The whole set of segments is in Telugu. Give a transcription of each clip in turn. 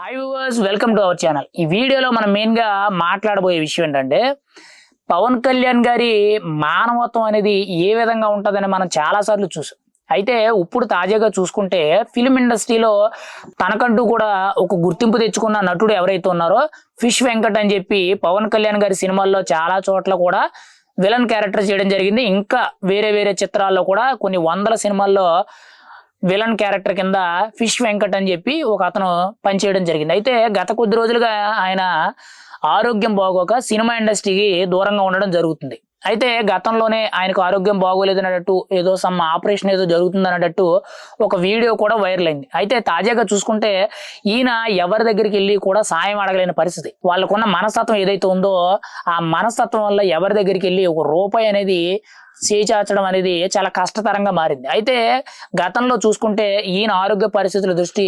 Hi viewers welcome to our channel ఈ వీడియోలో మనం మెయిన్గా మాట్లాడబోయే విషయం ఏంటంటే పవన్ కళ్యాణ్ గారి మానవత్వం అనేది ఏ విధంగా ఉంటుందని మనం చాలాసార్లు చూసాం. అయితే ఇప్పుడు తాజాగా చూసుకుంటే ఫిలిం ఇండస్ట్రీలో తనకంటూ కూడా ఒక గుర్తింపు తెచ్చుకున్న నటుడు ఎవరైతే ఉన్నారో ఫిష్ వెంకట్ అని చెప్పి పవన్ కళ్యాణ్ గారి సినిమాల్లో చాలా చోట్ల కూడా విలన్ క్యారెక్టర్ చేయడం జరిగింది. ఇంకా వేరే వేరే చిత్రాల్లో కూడా కొన్ని వందల సినిమాల్లో విలన్ క్యారెక్టర్ కింద ఫిష్ వెంకట్ అని చెప్పి ఒక అతను పనిచేయడం జరిగింది. అయితే గత కొద్ది రోజులుగా ఆయన ఆరోగ్యం బాగోక సినిమా ఇండస్ట్రీకి దూరంగా ఉండడం జరుగుతుంది. అయితే గతంలోనే ఆయనకు ఆరోగ్యం బాగోలేదు అనేటట్టు ఏదో సమ్ ఆపరేషన్ ఏదో జరుగుతుంది అన్నట్టు ఒక వీడియో కూడా వైరల్ అయింది. అయితే తాజాగా చూసుకుంటే ఈయన ఎవరి దగ్గరికి వెళ్ళి కూడా సాయం అడగలేని పరిస్థితి. వాళ్ళకున్న మనస్తత్వం ఏదైతే ఉందో ఆ మనస్తత్వం వల్ల ఎవరి దగ్గరికి వెళ్ళి ఒక రూపాయి అనేది చేచాచడం అనేది చాలా కష్టతరంగా మారింది. అయితే గతంలో చూసుకుంటే ఈయన ఆరోగ్య పరిస్థితుల దృష్టి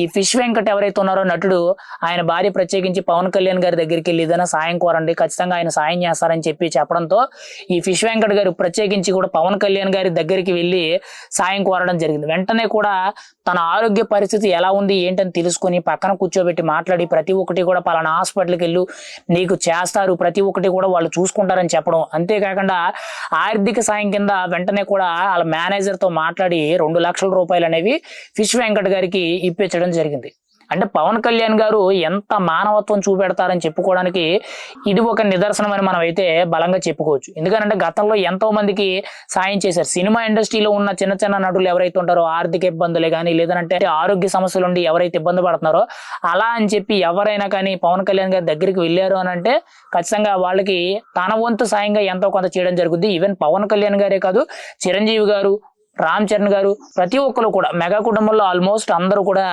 ఈ ఫిష్ వెంకట్ ఎవరైతే ఉన్నారో నటుడు ఆయన భార్య ప్రత్యేకించి పవన్ కళ్యాణ్ గారి దగ్గరికి వెళ్ళి ఏదైనా సాయం కోరండి ఖచ్చితంగా ఆయన సాయం చేస్తారని చెప్పి చెప్పడంతో ఈ ఫిష్ వెంకట్ గారు ప్రత్యేకించి కూడా పవన్ కళ్యాణ్ గారి దగ్గరికి వెళ్ళి సాయం కోరడం జరిగింది. వెంటనే కూడా తన ఆరోగ్య పరిస్థితి ఎలా ఉంది ఏంటని తెలుసుకొని పక్కన కూర్చోబెట్టి మాట్లాడి ప్రతి ఒక్కటి కూడా పలానా హాస్పిటల్కి వెళ్ళు నీకు చేస్తారు ప్రతి ఒక్కటి కూడా వాళ్ళు చూసుకుంటారని చెప్పడం. అంతేకాకుండా ఆర్థిక సాయం కింద వెంటనే కూడా వాళ్ళ మేనేజర్తో మాట్లాడి రెండు లక్షల రూపాయలు అనేవి ఫిష్ వెంకట్ గారికి ఇప్పించడం జరిగింది. అంటే పవన్ కళ్యాణ్ గారు ఎంత మానవత్వం చూపెడతారని చెప్పుకోవడానికి ఇది ఒక నిదర్శనం అని మనం అయితే బలంగా చెప్పుకోవచ్చు. ఎందుకంటే గతంలో ఎంతో మందికి సాయం చేశారు. సినిమా ఇండస్ట్రీలో ఉన్న చిన్న చిన్న నటులు ఎవరైతే ఉంటారో ఆర్థిక ఇబ్బందులే కానీ లేదంటే ఆరోగ్య సమస్యలు ఉండి ఎవరైతే ఇబ్బంది పడుతున్నారో అలా అని చెప్పి ఎవరైనా కానీ పవన్ కళ్యాణ్ గారి దగ్గరికి వెళ్ళారు అని అంటే ఖచ్చితంగా వాళ్ళకి తన వంతు సాయంగా ఎంతో కొంత చేయడం జరుగుతుంది ఈవెన్ పవన్ కళ్యాణ్ గారే కాదు చిరంజీవి గారు రామ్ చరణ్ గారు ప్రతి ఒక్కరు కూడా మెగా కుటుంబంలో ఆల్మోస్ట్ అందరూ కూడా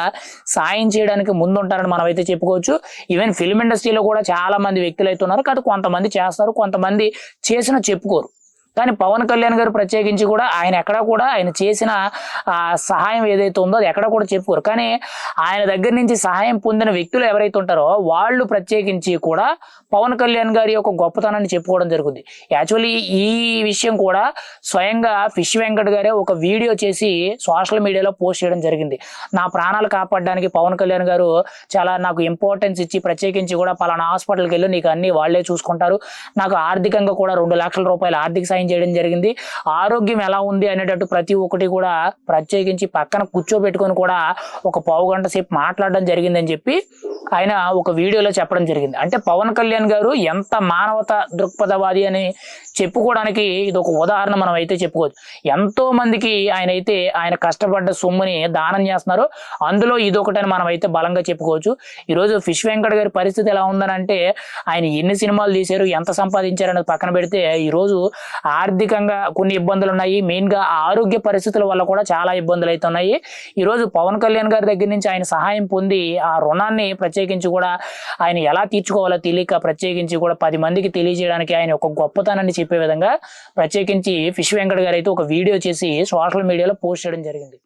సాయం చేయడానికి ముందుంటారని మనం అయితే చెప్పుకోవచ్చు ఈవెన్ ఫిల్మ్ ఇండస్ట్రీలో కూడా చాలా మంది వ్యక్తులు అయితే ఉన్నారు. కాదు కొంతమంది చేస్తారు కొంతమంది చేసిన చెప్పుకోరు. కానీ పవన్ కళ్యాణ్ గారు ప్రత్యేకించి కూడా ఆయన ఎక్కడ కూడా ఆయన చేసిన సహాయం ఏదైతే ఉందో అది ఎక్కడ కూడా చెప్పుకోరు. కానీ ఆయన దగ్గర నుంచి సహాయం పొందిన వ్యక్తులు ఎవరైతే ఉంటారో వాళ్ళు ప్రత్యేకించి కూడా పవన్ కళ్యాణ్ గారి యొక్క గొప్పతనాన్ని చెప్పుకోవడం జరుగుతుంది యాక్చువల్లీ ఈ విషయం కూడా స్వయంగా ఫిష్ వెంకట్ గారే ఒక వీడియో చేసి సోషల్ మీడియాలో పోస్ట్ చేయడం జరిగింది. నా ప్రాణాలు కాపాడడానికి పవన్ కళ్యాణ్ గారు చాలా నాకు ఇంపార్టెన్స్ ఇచ్చి ప్రత్యేకించి కూడా పలానా హాస్పిటల్కి వెళ్ళి నీకు అన్ని వాళ్ళే చూసుకుంటారు. నాకు ఆర్థికంగా కూడా రెండు లక్షల రూపాయల ఆర్థిక సాయం చేయడం జరిగింది. ఆరోగ్యం ఎలా ఉంది అనేటట్టు ప్రతి ఒక్కటి కూడా ప్రత్యేకించి పక్కన కూర్చోబెట్టుకొని కూడా ఒక పావు గంట సేపు మాట్లాడడం జరిగిందని చెప్పి ఆయన ఒక వీడియోలో చెప్పడం జరిగింది. అంటే పవన్ కళ్యాణ్ గారు ఎంత మానవత దృక్పథవాది అని చెప్పుకోవడానికి ఇది ఒక ఉదాహరణ మనం అయితే చెప్పుకోవచ్చు. ఎంతో మందికి ఆయన అయితే ఆయన కష్టపడ్డ సొమ్ముని దానం చేస్తున్నారు. అందులో ఇదొకటని మనం అయితే బలంగా చెప్పుకోవచ్చు. ఈరోజు ఫిష్ వెంకట గారి పరిస్థితి ఎలా ఉందని అంటే ఆయన ఎన్ని సినిమాలు తీశారు ఎంత సంపాదించారు అనేది పక్కన పెడితే ఈరోజు ఆర్థికంగా కొన్ని ఇబ్బందులు ఉన్నాయి మెయిన్గా ఆరోగ్య పరిస్థితుల వల్ల కూడా చాలా ఇబ్బందులు అయితే ఉన్నాయి ఈరోజు పవన్ కళ్యాణ్ గారి దగ్గర నుంచి ఆయన సహాయం పొంది ఆ రుణాన్ని ప్రత్యేకించి కూడా ఆయన ఎలా తీర్చుకోవాలో తెలియక ప్రత్యేకించి కూడా పది మందికి తెలియజేయడానికి ఆయన ఒక గొప్పతనాన్ని చెప్పే విధంగా ప్రత్యేకించి ఫిష్ వెంకట్ గారు అయితే ఒక వీడియో చేసి సోషల్ మీడియాలో పోస్ట్ చేయడం జరిగింది.